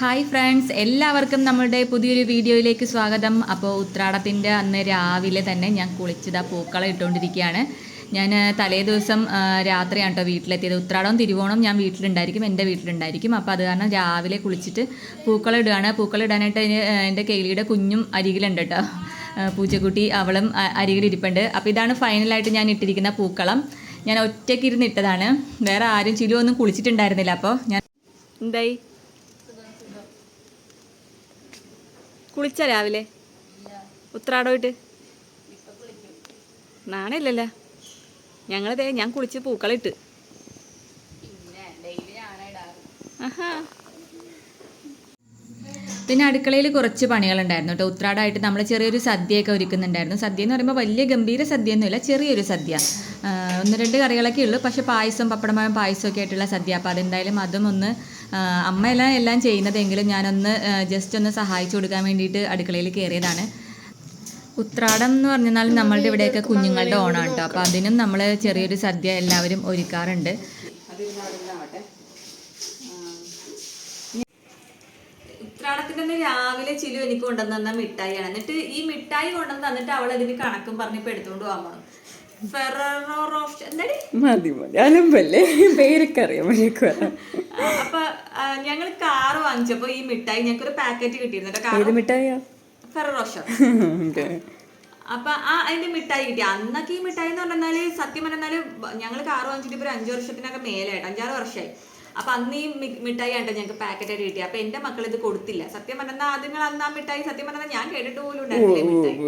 Hi friends എല്ലാവർക്കും നമ്മളുടെ പുതിയൊരു വീഡിയോയിലേക്ക് സ്വാഗതം. അപ്പോൾ ഉത്രാടത്തിന്റെ അന്ന് രാവിലെ തന്നെ ഞാൻ കുളിച്ചത് ആ പൂക്കളം ഇട്ടുകൊണ്ടിരിക്കുകയാണ് ഞാൻ തലേ ദിവസം രാത്രിയാണ് കേട്ടോ വീട്ടിലെത്തിയത്. ഉത്രാടവും തിരുവോണം ഞാൻ വീട്ടിലുണ്ടായിരിക്കും എന്റെ വീട്ടിലുണ്ടായിരിക്കും. അപ്പോൾ അത് കാരണം രാവിലെ കുളിച്ചിട്ട് പൂക്കളം ഇടുകയാണ്. പൂക്കളം ഇടാനായിട്ട് എന്റെ കെയിലിയുടെ കുഞ്ഞും അരികിലുണ്ട് കേട്ടോ പൂച്ചക്കുട്ടി അവളും അരികിലിരിപ്പുണ്ട്. അപ്പോൾ ഇതാണ് ഫൈനലായിട്ട് ഞാൻ ഇട്ടിരിക്കുന്ന പൂക്കളം. ഞാൻ ഒറ്റയ്ക്ക് ഇരുന്ന് ഇട്ടതാണ്. വേറെ ആരും ചിലു ഒന്നും കുളിച്ചിട്ടുണ്ടായിരുന്നില്ല. അപ്പോൾ ഞാൻ എന്തായി? കുളിച്ച രാവിലെ? ഉത്രാടമായിട്ട് നാണയില്ലല്ലോ. ഞങ്ങളിതേ ഞാൻ കുളിച്ച് പൂക്കളിട്ട്. ആഹാ. പിന്നെ അടുക്കളയിൽ കുറച്ച് പണികളുണ്ടായിരുന്നു കേട്ടോ. ഉത്രാടമായിട്ട് നമ്മൾ ചെറിയൊരു സദ്യയൊക്കെ ഒരുക്കുന്നുണ്ടായിരുന്നു. സദ്യ എന്ന് പറയുമ്പോൾ വലിയ ഗംഭീര സദ്യയൊന്നുമില്ല ചെറിയൊരു സദ്യ. ഒന്ന് രണ്ട് കറികളൊക്കെ ഉള്ളൂ പക്ഷേ പായസം പപ്പടമായും പായസമൊക്കെ ആയിട്ടുള്ള സദ്യ. അപ്പോൾ അതെന്തായാലും അതും ഒന്ന് അമ്മയെല്ലാം എല്ലാം ചെയ്യുന്നതെങ്കിലും ഞാനൊന്ന് ജസ്റ്റ് ഒന്ന് സഹായിച്ചു കൊടുക്കാൻ വേണ്ടിയിട്ട് അടുക്കളയിൽ കയറിയതാണ്. ഉത്രാടം എന്ന് പറഞ്ഞാൽ നമ്മളുടെ ഇവിടെയൊക്കെ കുഞ്ഞുങ്ങളുടെ ഓണാണ് കേട്ടോ. അപ്പോൾ അതിനും നമ്മൾ ചെറിയൊരു സദ്യ എല്ലാവരും ഒരുക്കാറുണ്ട്. ഉത്രാടത്തിന്റെ അന്ന് രാവിലെ ചിലു എനിക്ക് കൊണ്ടുവന്ന് തന്ന മിഠായിയാണ്. എന്നിട്ട് ഈ മിഠായി കൊണ്ടുവന്ന് തന്നിട്ട് അവൾ അതിന് കണക്കും പറഞ്ഞിപ്പോ എടുത്തോണ്ട് പോകാൻ പോണം. ഫെററോ റോസ്റ്റ് എന്താടി? മതി മതി. അലമ്പല്ലേ പേരൊക്കെ അറിയാം അപ്പൊ ഞങ്ങൾ കാർ വാങ്ങിച്ചപ്പോ ഈ മിഠായി ഞങ്ങൾക്ക് ഒരു പാക്കറ്റ് കിട്ടിയിരുന്നു മിഠായിയാ? ഫെററോ റോഷോ അപ്പൊ ആ അതിന്റെ മിഠായി കിട്ടി. അന്നൊക്കെ ഈ മിഠായി എന്ന് പറഞ്ഞാൽ സത്യം പറഞ്ഞാൽ ഞങ്ങൾ കാർ വാങ്ങിച്ചിട്ട് ഇപ്പൊ ഒരു അഞ്ചു വർഷത്തിനൊക്കെ മേലായിട്ട് അഞ്ചാറ് വർഷമായി അപ്പൊ അന്ന് ഈ മിഠായി ആണ്ടോ ഞങ്ങൾക്ക് പാക്കറ്റ് ആയിട്ട് കിട്ടി അപ്പൊ എന്റെ മക്കൾ ഇത് കൊടുത്തില്ല. സത്യം പറഞ്ഞാൽ അതുങ്ങൾ അന്ന് ആ മിഠായി സത്യം പറഞ്ഞാൽ ഞാൻ കേട്ടിട്ട് പോലും ഉണ്ടായിരുന്നില്ല മിഠായി.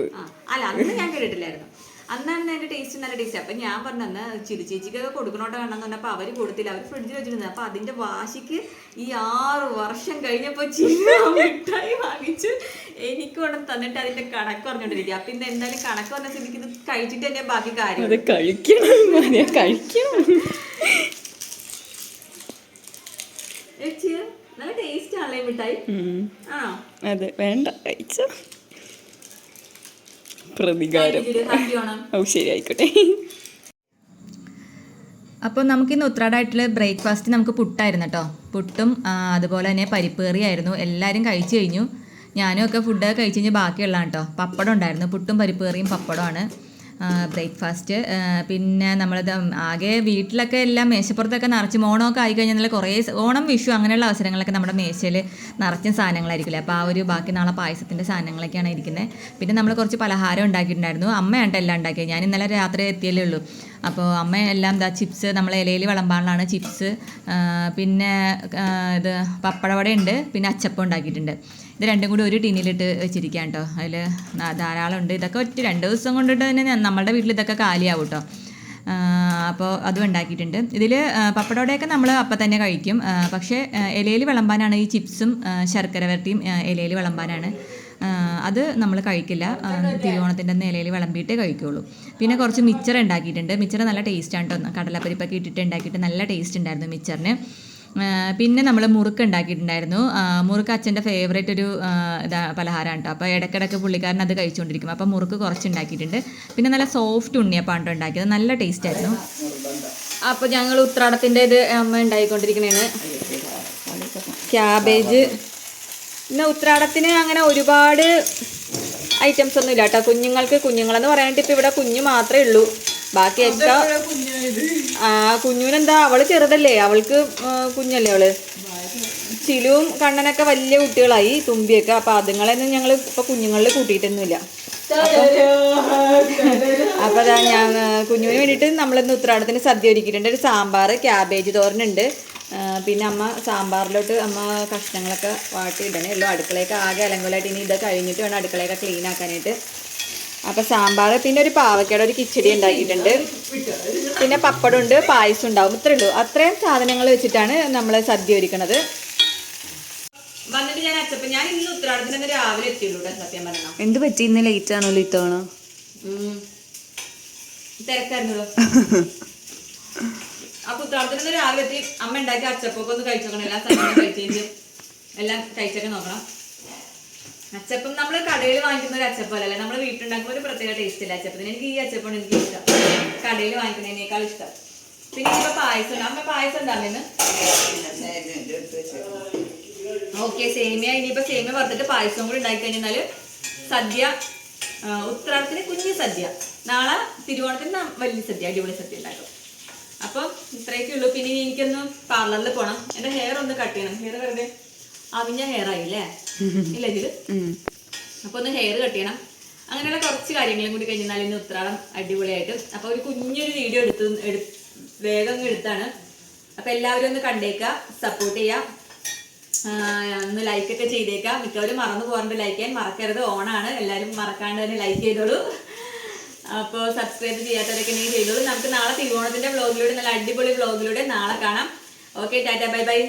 അല്ല അന്ന് ഞാൻ കേട്ടിട്ടില്ലായിരുന്നു. അന്നാണ് അതിന്റെ ടേസ്റ്റ് നല്ല ടേസ്റ്റ് അപ്പൊ ഞാൻ പറഞ്ഞു അന്ന് ചിരി ചേച്ചിക്കൊക്കെ കൊടുക്കണോട്ട് വേണമെന്ന് പറഞ്ഞപ്പോൾ അവർ കൊടുത്തില്ല. അവർ ഫ്രിഡ്ജിൽ വെച്ചിരുന്നത്. അപ്പൊ അതിന്റെ വാശിക്ക് ഈ ആറ് വർഷം കഴിഞ്ഞപ്പോൾ ചിരി മിഠായി വാങ്ങിച്ച് എനിക്ക് കൊണ്ട് തന്നിട്ട് അതിന്റെ കണക്ക് പറഞ്ഞോണ്ടിരിക്കുക. അപ്പൊ ഇന്ന് എന്തായാലും കണക്ക് പറഞ്ഞ സ്ഥിതിക്ക് ഇത് കഴിച്ചിട്ട് തന്നെ ബാക്കി കാര്യം. കഴിക്കണം നല്ല ടേസ്റ്റ് ആണല്ലേ മിഠായി? ആ ആണോ? അതെ വേണ്ട. കഴിച്ച. പ്രതികാരം. ഓ ശരി ആയിക്കോട്ടെ. അപ്പോൾ നമുക്കിന്ന് ഉത്രാടായിട്ടുള്ള ബ്രേക്ക്ഫാസ്റ്റ് നമുക്ക് പുട്ടായിരുന്നു കേട്ടോ പുട്ടും അതുപോലെ തന്നെ പരിപ്പ് കറിയായിരുന്നു. എല്ലാവരും കഴിച്ചു കഴിഞ്ഞു. ഞാനും ഒക്കെ ഫുഡ് കഴിച്ചു കഴിഞ്ഞ് ബാക്കിയുള്ളതാണ് കേട്ടോ പപ്പടം ഉണ്ടായിരുന്നു. പുട്ടും പരിപ്പ് കറിയും പപ്പടമാണ്. ബ്രേക്ക്ഫാസ്റ്റ്. പിന്നെ നമ്മളത് ആകെ വീട്ടിലൊക്കെ എല്ലാം മേശപ്പുറത്തൊക്കെ നിറച്ച് ഓണമൊക്കെ ആയി കഴിഞ്ഞാൽ കുറേ ഓണം വിഷു അങ്ങനെയുള്ള അവസരങ്ങളൊക്കെ നമ്മുടെ മേശയിൽ നിറച്ചും സാധനങ്ങളായിരിക്കില്ലേ? അപ്പോൾ ആ ഒരു ബാക്കി നാളെ പായസത്തിന്റെ സാധനങ്ങളൊക്കെയാണ് ഇരിക്കുന്നത് പിന്നെ നമ്മൾ കുറച്ച് പലഹാരം ഉണ്ടാക്കിയിട്ടുണ്ടായിരുന്നു. അമ്മയാണ് എല്ലാം ഉണ്ടാക്കിയത് ഞാൻ ഇന്നലെ രാത്രി എത്തിയല്ലേ ഉള്ളൂ. അപ്പോൾ അമ്മ എല്ലാം ദാ ചിപ്സ് നമ്മളെ ഇലയിൽ വിളമ്പാളാണ് ചിപ്സ്. പിന്നെ ഇത് പപ്പടവട ഉണ്ട് പിന്നെ അച്ചപ്പം ഉണ്ടാക്കിയിട്ടുണ്ട്. ഇത് രണ്ടും കൂടി ഒരു ടിന്നിലിട്ട് വെച്ചിരിക്കാം കേട്ടോ. അതിൽ ധാരാളം ഉണ്ട്. ഇതൊക്കെ ഒറ്റ രണ്ട് ദിവസം കൊണ്ടിട്ട് തന്നെ നമ്മളുടെ വീട്ടിൽ ഇതൊക്കെ കാലിയാവും കേട്ടോ. അപ്പോൾ അതും ഉണ്ടാക്കിയിട്ടുണ്ട്. ഇതിൽ പപ്പടോടെയൊക്കെ നമ്മൾ അപ്പം തന്നെ കഴിക്കും. പക്ഷേ ഇലയിൽ വിളമ്പാനാണ് ഈ ചിപ്സും ശർക്കര വരട്ടിയും ഇലയിൽ വിളമ്പാനാണ്. അത് നമ്മൾ കഴിക്കില്ല. തിരുവോണത്തിന്റെ ഇലയിൽ വിളമ്പിയിട്ടേ കഴിക്കുള്ളൂ. പിന്നെ കുറച്ച് മിച്ചർ ഉണ്ടാക്കിയിട്ടുണ്ട്. മിച്ചർ നല്ല ടേസ്റ്റാണ് കേട്ടോ. കടലപ്പരിപ്പൊക്കെ ഇട്ടിട്ട് ഉണ്ടാക്കിയിട്ട് നല്ല ടേസ്റ്റ് ഉണ്ടായിരുന്നു മിച്ചറിന്. പിന്നെ നമ്മൾ മുറുക്ക് ഉണ്ടാക്കിയിട്ടുണ്ടായിരുന്നു. മുറുക്ക് അച്ഛന്റെ ഫേവറേറ്റ് ഒരു ഇതാ പലഹാരമാണ് കേട്ടോ അപ്പോൾ ഇടയ്ക്കിടയ്ക്ക് പുള്ളിക്കാരൻ അത് കഴിച്ചുകൊണ്ടിരിക്കും അപ്പോൾ മുറുക്ക് കുറച്ച് ഉണ്ടാക്കിയിട്ടുണ്ട്. പിന്നെ നല്ല സോഫ്റ്റ് ഉണ്ണിയപ്പാണ് ഉണ്ടാക്കിയത്. നല്ല ടേസ്റ്റ് ആയിരുന്നു. അപ്പോൾ ഞങ്ങൾ ഉത്രാടത്തിന്റെ ഇത് അമ്മ ഉണ്ടായിക്കൊണ്ടിരിക്കണേണ്. ക്യാബേജ് പിന്നെ ഉത്രാടത്തിന് അങ്ങനെ ഒരുപാട് ഐറ്റംസ് ഒന്നും ഇല്ല കേട്ടോ കുഞ്ഞുങ്ങൾക്ക് കുഞ്ഞുങ്ങളെന്ന് പറയാനായിട്ട് ഇപ്പോൾ ഇവിടെ കുഞ്ഞു മാത്രമേ ഉള്ളൂ. ബാക്കിയൊക്കെ ആ കുഞ്ഞുനെന്താ? അവൾ ചെറുതല്ലേ. അവൾക്ക് കുഞ്ഞല്ലേ അവൾ? ചിലവും കണ്ണനൊക്കെ വലിയ കുട്ടികളായി തുമ്പിയൊക്കെ. അപ്പൊ അതുങ്ങളെയൊന്നും ഞങ്ങൾ ഇപ്പൊ കുഞ്ഞുങ്ങളിൽ കൂട്ടിയിട്ടൊന്നുമില്ല. അപ്പൊ അതാ ഞാൻ കുഞ്ഞുവിന് വേണ്ടിയിട്ട് നമ്മളിന്ന് ഉത്രാടത്തിന് സദ്യ ഒരുക്കിയിട്ടുണ്ട്. ഒരു സാമ്പാർ ക്യാബേജ് തോരനുണ്ട്. പിന്നെ അമ്മ സാമ്പാറിലോട്ട് അമ്മ കഷ്ണങ്ങളൊക്കെ വാട്ടിയിടണേ. ഉള്ളൂ അടുക്കളയൊക്കെ ആകെ അലങ്കോലായിട്ട് ഇനി ഇത് കഴിഞ്ഞിട്ട് വേണം അടുക്കളയൊക്കെ ക്ലീൻ ആക്കാനായിട്ട്. അപ്പൊ സാമ്പാർ പിന്നെ ഒരു പാവക്കയുടെ ഒരു കിച്ചടി ഉണ്ടാക്കിയിട്ടുണ്ട്. പിന്നെ പപ്പടം ഉണ്ട് പായസം ഉണ്ടാവും. ഇത്രേ ഉള്ളൂ. അത്രയും സാധനങ്ങൾ വെച്ചിട്ടാണ് നമ്മൾ സദ്യ ഒരുക്കണത്. വന്നിട്ട് ഞാൻ അച്ചപ്പ ഞാൻ ഇന്ന് ഉത്തരാടത്തിന് രാവിലെ എത്തിയുള്ളൂ സത്യം എന്ത് പറ്റി? ഇന്ന് ലേറ്റ് ആണല്ലോ ഇത്തവണ തിരക്കായിരുന്നല്ലോ. അപ്പൊ ഉത്തരാടത്തിന് രാവിലെ എത്തി. അമ്മ ഉണ്ടാക്കി അച്ചപ്പൊക്കെ ഒന്ന് കഴിച്ചോക്കണം. എല്ലാം എല്ലാ സാധനങ്ങളും കഴിച്ചു എല്ലാം കഴിച്ചൊക്കെ നോക്കണം. അച്ചപ്പം നമ്മൾ കടയിൽ വാങ്ങിക്കുന്ന ഒരു അച്ചപ്പം അല്ലല്ലേ നമ്മൾ വീട്ടിലുണ്ടാക്കുമ്പോൾ ഒരു പ്രത്യേക ടേസ്റ്റ് ഇല്ല അച്ചപ്പത്തിന്? എനിക്ക് ഈ അച്ചപ്പാണ് എനിക്ക് ഇഷ്ടം. കടയിൽ വാങ്ങിക്കുന്നതിനേക്കാൾ ഇഷ്ടം. പിന്നെ ഇപ്പൊ പായസം. അമ്മ പായസം ഉണ്ടാവുന്ന ഓക്കെ സേമിയ. ഇനിയിപ്പോ സേമിയ വറുത്തിട്ട് പായസം കൂടി ഉണ്ടാക്കി കഴിഞ്ഞാൽ സദ്യ ഉത്രാടത്തിന് കുഞ്ഞു സദ്യ. നാളെ തിരുവോണത്തിന് വലിയ സദ്യ അടിപൊളി സദ്യ ഉണ്ടാക്കും. അപ്പം ഇത്രയൊക്കെ ഉള്ളൂ. പിന്നെ എനിക്കൊന്ന് പാർലറിൽ പോകണം എന്റെ ഹെയർ ഒന്ന് കട്ട് ചെയ്യണം. ഹെയർ വെറുതെ അവിഞ്ഞ ഹെയർ ആയില്ലേ? ഇല്ല ഇതിൽ അപ്പൊ ഒന്ന് ഹെയർ കട്ട് ചെയ്യണം. അങ്ങനെയുള്ള കുറച്ച് കാര്യങ്ങളും കൂടി കഴിഞ്ഞാൽ ഇന്ന് ഉത്രാടം അടിപൊളിയായിട്ട്. അപ്പൊ ഒരു കുഞ്ഞൊരു വീഡിയോ എടുത്ത് എടു- വേഗം എടുത്താണ്. അപ്പൊ എല്ലാവരും ഒന്ന് കണ്ടേക്കുക സപ്പോർട്ട് ചെയ്യുക ആഹ് ഒന്ന് ലൈക്ക് ഒക്കെ ചെയ്തേക്കാം. മിക്കവരും മറന്നു പോകാറുണ്ട് ലൈക്ക് ചെയ്യാൻ. മറക്കരുത് ഓണാണ്. എല്ലാവരും മറക്കാണ്ട് തന്നെ ലൈക്ക് ചെയ്തോളൂ. അപ്പോൾ സബ്സ്ക്രൈബ് ചെയ്യാത്തവരൊക്കെ നീ ചെയ്തോളൂ. നമുക്ക് നാളെ തിരുവോണത്തിന്റെ വ്ളോഗിലൂടെ നല്ല അടിപൊളി വ്ളോഗിലൂടെ നാളെ കാണാം. Okay Tata bye bye